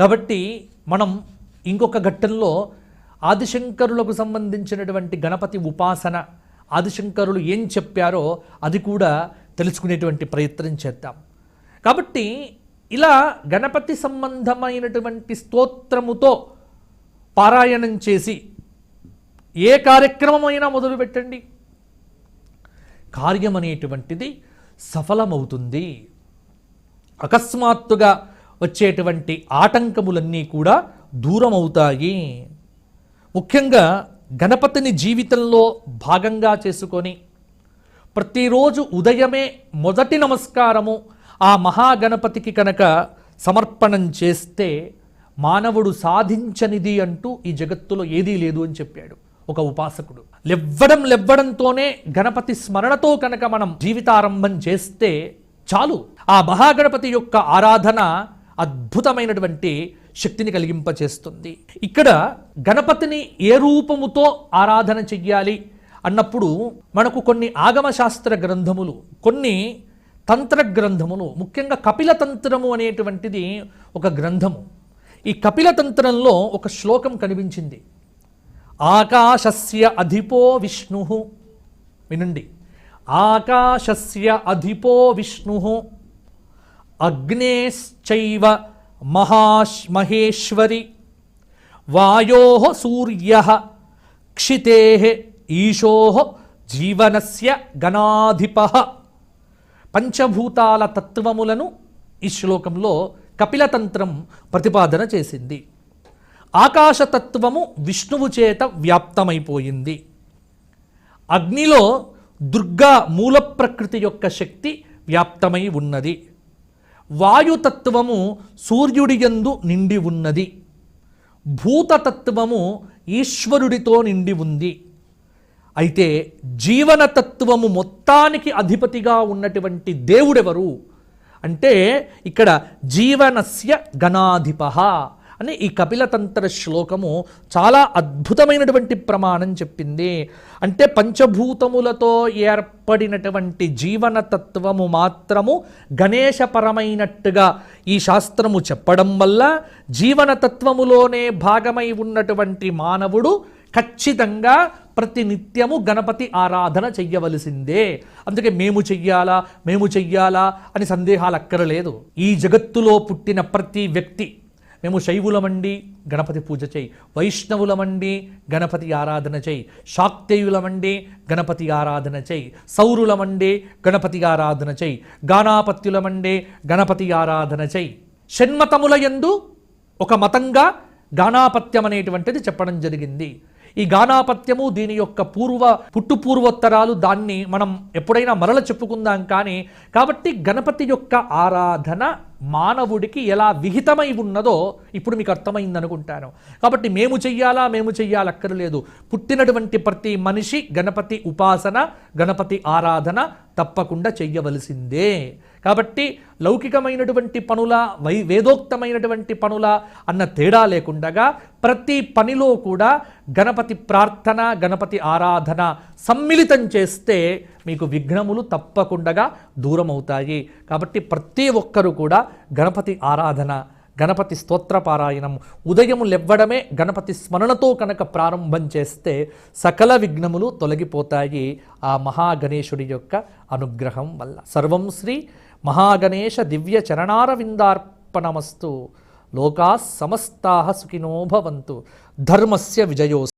కాబట్టి మనం ఇంకొక ఘట్టంలో ఆదిశంకరులకు సంబంధించినటువంటి గణపతి ఉపాసన ఆదిశంకరులు ఏం చెప్పారో అది కూడా తెలుసుకునేటువంటి ప్రయత్నం చేద్దాం. కాబట్టి ఇలా గణపతి సంబంధమైనటువంటి స్తోత్రముతో పారాయణం చేసి ఏ కార్యక్రమమైనా మొదలుపెట్టండి. కార్యం అనేటువంటిది సఫలమవుతుంది. అకస్మాత్తుగా వచ్చేటువంటి ఆటంకములన్నీ కూడా దూరం అవుతాయి ముఖ్యంగా గణపతిని జీవితంలో భాగంగా చేసుకొని ప్రతిరోజు ఉదయమే మొదటి నమస్కారము ఆ మహాగణపతికి కనుక సమర్పణం చేస్తే మానవుడు సాధించనిది అంటూ ఈ జగత్తులో ఏదీ లేదు అని చెప్పాడు ఒక ఉపాసకుడు. లెవ్వడం లెవ్వడంతోనే గణపతి స్మరణతో కనుక మనం జీవితారంభం చేస్తే చాలు. ఆ మహాగణపతి యొక్క ఆరాధన అద్భుతమైనటువంటి శక్తిని కలిగింపచేస్తుంది. ఇక్కడ గణపతిని ఏ రూపముతో ఆరాధన చెయ్యాలి అన్నప్పుడు మనకు కొన్ని ఆగమశాస్త్ర గ్రంథములు కొన్ని తంత్ర గ్రంథములు ముఖ్యంగా కపిల తంత్రము అనేటువంటిది ఒక గ్రంథము. ఈ కపిల తంత్రంలో ఒక శ్లోకం కనిపించింది. ఆకాశస్య అధిపో విష్ణు. వినండి. ఆకాశస్య అధిపో విష్ణు. అగ్నేశ్చైవ మహాశ్ మహేశ్వరి వాయో సూర్య క్షితే ఈశో జీవనస్య గణాధిప. పంచభూతాల తత్వములను ఈ శ్లోకంలో కపిలతంత్రం ప్రతిపాదన చేసింది. ఆకాశతత్వము విష్ణువు చేత వ్యాప్తమైపోయింది. అగ్నిలో దుర్గా మూల ప్రకృతి యొక్క శక్తి వ్యాప్తమై ఉన్నది. వాయుతత్వము సూర్యుడి యందు నిండి ఉన్నది. భూతతత్వము ఈశ్వరుడితో నిండి ఉంది. అయితే జీవనతత్వము మొత్తానికి అధిపతిగా ఉన్నటువంటి దేవుడెవరు? అంటే ఇక్కడ జీవనస్య గణాధిప అని ఈ కపిలతంత్ర శ్లోకము చాలా అద్భుతమైనటువంటి ప్రమాణం చెప్పింది. అంటే పంచభూతములతో ఏర్పడినటువంటి జీవనతత్వము మాత్రము గణేశపరమైనట్టుగా ఈ శాస్త్రము చెప్పడం వల్ల జీవనతత్వములోనే భాగమై ఉన్నటువంటి మానవుడు ఖచ్చితంగా ప్రతి నిత్యము గణపతి ఆరాధన చెయ్యవలసిందే. అందుకే మేము చెయ్యాలా మేము చెయ్యాలా అని సందేహాలు అక్కరలేదు. ఈ జగత్తులో పుట్టిన ప్రతి వ్యక్తి మేము శైవులమండి గణపతి పూజ చేయి. వైష్ణవులమండి గణపతి ఆరాధన చేయి. శాక్తేయులమండి గణపతి ఆరాధన చేయి. సౌరులమండి గణపతి ఆరాధన చేయి. గానాపత్యులమండి గణపతి ఆరాధన చేయి. షణ్మతముల యందు ఒక మతంగా గానాపత్యం అనేటువంటిది చెప్పడం జరిగింది. ఈ గానాపత్యము దీని యొక్క పూర్వ పుట్టు పూర్వోత్తరాలు దాన్ని మనం ఎప్పుడైనా మరల చెప్పుకుందాం కానీ కాబట్టి గణపతి యొక్క ఆరాధన మానవుడికి ఎలా విహితమై ఉన్నదో ఇప్పుడు మీకు అర్థమైంది అనుకుంటాను కాబట్టి మేము చెయ్యాలా మేము చెయ్యాలక్కర్లేదు. పుట్టినటువంటి ప్రతి మనిషి గణపతి ఉపాసన గణపతి ఆరాధన తప్పకుండా చెయ్యవలసిందే. కాబట్టి లౌకికమైనటువంటి పనుల వై వేదోక్తమైనటువంటి పనుల అన్న తేడా లేకుండగా ప్రతి పనిలో కూడా గణపతి ప్రార్థన గణపతి ఆరాధన సమ్మిళితం చేస్తే మీకు విఘ్నములు తప్పకుండా దూరమవుతాయి. కాబట్టి ప్రతి ఒక్కరూ కూడా గణపతి ఆరాధన గణపతి స్తోత్రపారాయణం ఉదయం లెవ్వడమే గణపతి స్మరణతో కనుక ప్రారంభం చేస్తే సకల విఘ్నములు తొలగిపోతాయి. ఆ మహాగణేశుడి యొక్క అనుగ్రహం వల్ల. సర్వం శ్రీ మహాగణేశ దివ్య చరణారవిందార్పణమస్తు. లోకా సమస్తా సుఖినో భవంతు. ధర్మస్య విజయోస్